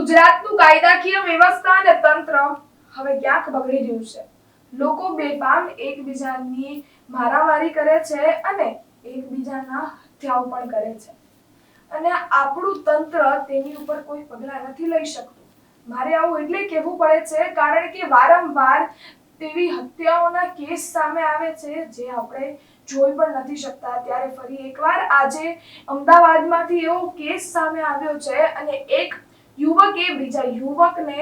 ગુજરાતનું કાયદાકીય વ્યવસ્થા અને તંત્ર હવે ક્યાંક બગડી રહ્યું છે. લોકો બેફામ એકબીજાની મારામારી કરે છે અને એકબીજાના હત્યાઓ પણ કરે છે. અને આપણું તંત્ર તેની ઉપર કોઈ પગલાં નથી લઈ શકતું. મારે આવું એટલે કહેવું પડે છે કારણ કે વારંવાર તેવી હત્યાઓના કેસ સામે આવે છે જે આપણે જોઈ પણ નથી શકતા. ત્યારે ફરી એકવાર આજે અમદાવાદમાંથી એવો કેસ સામે આવ્યો છે અને એક યુવકે બીજા યુવકને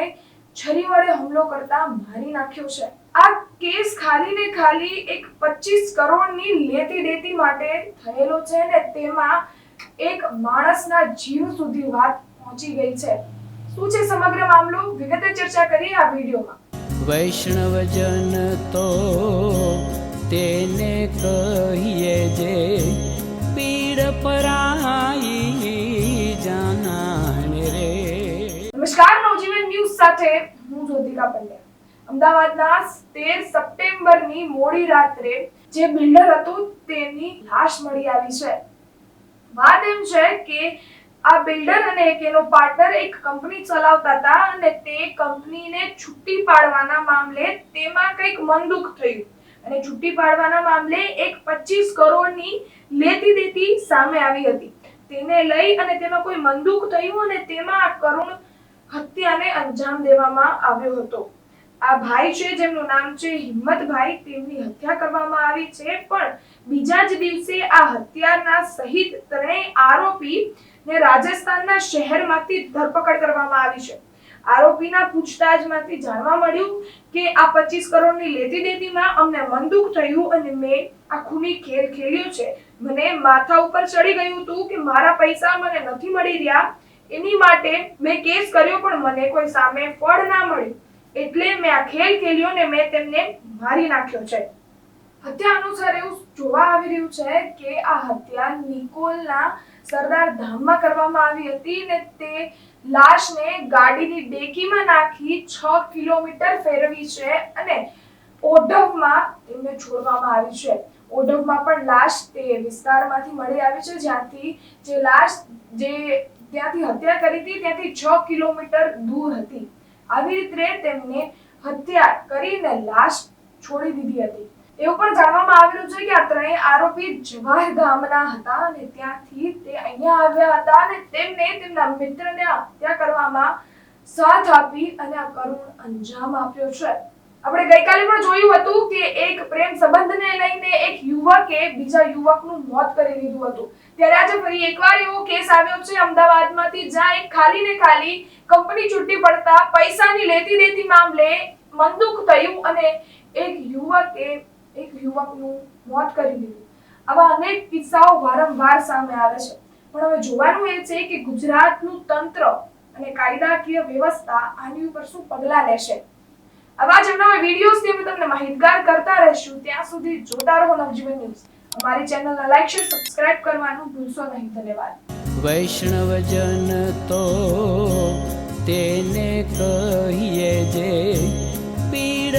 છરી વડે હુમલો કરતા મારી નાખ્યો છે. આ કેસ ખાલી ને ખાલી એક પચીસ કરોડની લેતી દેતી માટે થયેલો છે ને તેમાં એક માણસના જીવ સુધી વાત પહોંચી ગઈ છે. શું છે સમગ્ર મામલો? વિગતે ચર્ચા કરીએ આ વિડીયોમાં. વૈષ્ણવજન તો તેને કહીએ જે પીડ પરાઈ નમસ્કાર, નવજીવન ન્યૂઝ સાથે હું જ્યોતિકા પંડ્યા. અમદાવાદના તેર સપ્ટેમ્બરની મોડી રાત્રે જે બિલ્ડર હતું તેની લાશ મળી આવી છે. વાત એમ છે કે આ બિલ્ડર અને એનો પાર્ટનર એક કંપની ચલાવતા હતા અને તે કંપનીને છૂટી પાડવાના મામલે તેમાં કંઈક મનદુખ થયું. અને છૂટી પાડવાના મામલે એક પચીસ કરોડની લેતી દેતી સામે આવી હતી. તેને લઈ અને તેમાં કોઈ મનદુખ થયું અને તેમાં આ કરુણ હત્યાને અંજામ દેવામાં આવ્યો હતો. આ ભાઈ છે, જેમનું નામ છે હિંમતભાઈ. તેમની હત્યા કરવામાં આવી છે, પણ બીજા જ દિવસે આ હત્યાના સહિત ત્રણેય આરોપી ને રાજસ્થાનના શહેરમાંથી ધરપકડ કરવામાં આવી છે. આરોપીના પૂછતાછમાંથી જાણવા મળ્યું કે આ પચીસ કરોડની લેતી દેતીમાં અમને મનદુખ થયું અને મેં આ ખૂની ખેલ ખેલ્યો છે. મને માથા ઉપર ચડી ગયું હતું કે મારા પૈસા મને નથી મળી રહ્યા. એની માટે મેં કેસ કર્યો, પણ મને કોઈ સામે ફળ ના મળ્યું એટલે મેં આ ખેલ ખેલ્યો ને મેં તેમને મારી નાખ્યો છે. હત્યા અનુસાર એવું જોવા આવી રહ્યું છે કે આ હત્યા નિકોલના સરદાર ધામમાં કરવામાં આવી હતી ને તે લાશને ગાડીની ડેકીમાં નાખી છ કિલોમીટર ફેરવી છે અને ઓઢવમાં તેમને છોડવામાં આવી છે. ઓઢવમાં પણ લાશ તે વિસ્તારમાંથી મળી આવી છે, જ્યાંથી જે લાશ, જે ત્યાંથી હત્યા કરી હતી, ત્યાંથી છ કિલોમીટર દૂર હતી. આવી રીતે તેમને હત્યા કરીને લાશ છોડી દીધી હતી. એવું પણ જાણવામાં આવેલું છે કે આ ત્રણેય આરોપી જવાહર ગામના હતા અને ત્યાંથી તે અહીંયા આવ્યા હતા અને તેમને તેમના મિત્રને હત્યા કરવામાં સાથ આપી અને આ કરુણ અંજામ આપ્યો છે. આપણે ગઈકાલે પણ જોયું હતું કે એક પ્રેમ સંબંધને યુવકે બીજા યુવકનું મોત કરી દીધું હતું. ત્યારે આજે ફરી એકવાર એવો કેસ આવ્યો છે. અમદાવાદમાંથી જ્યાં એક ખાલી ને ખાલી કંપની છૂટી પડતા પૈસાની લેતી દેતી મામલે મંદુક થયું અને એક યુવકે એક યુવકનું મોત કરી દીધું. આવા અનેક કિસ્સાઓ વારંવાર સામે આવે છે. પણ હવે જોવાનું એ છે કે ગુજરાતનું તંત્ર અને કાયદાકીય વ્યવસ્થા આની ઉપર શું પગલાં લેશે? આવા જ નવા વિડીયોઝથી અમે તમને માહિતગાર કરતા રહીશું. ત્યાં સુધી જોતા રહો નવજીવન ન્યૂઝ. અમારી ચેનલને લાઈક શેર સબસ્ક્રાઇબ કરવાનું ભૂલશો નહીં. ધન્યવાદ. વૈષ્ણવજન તો તેને કહીએ જે પીડ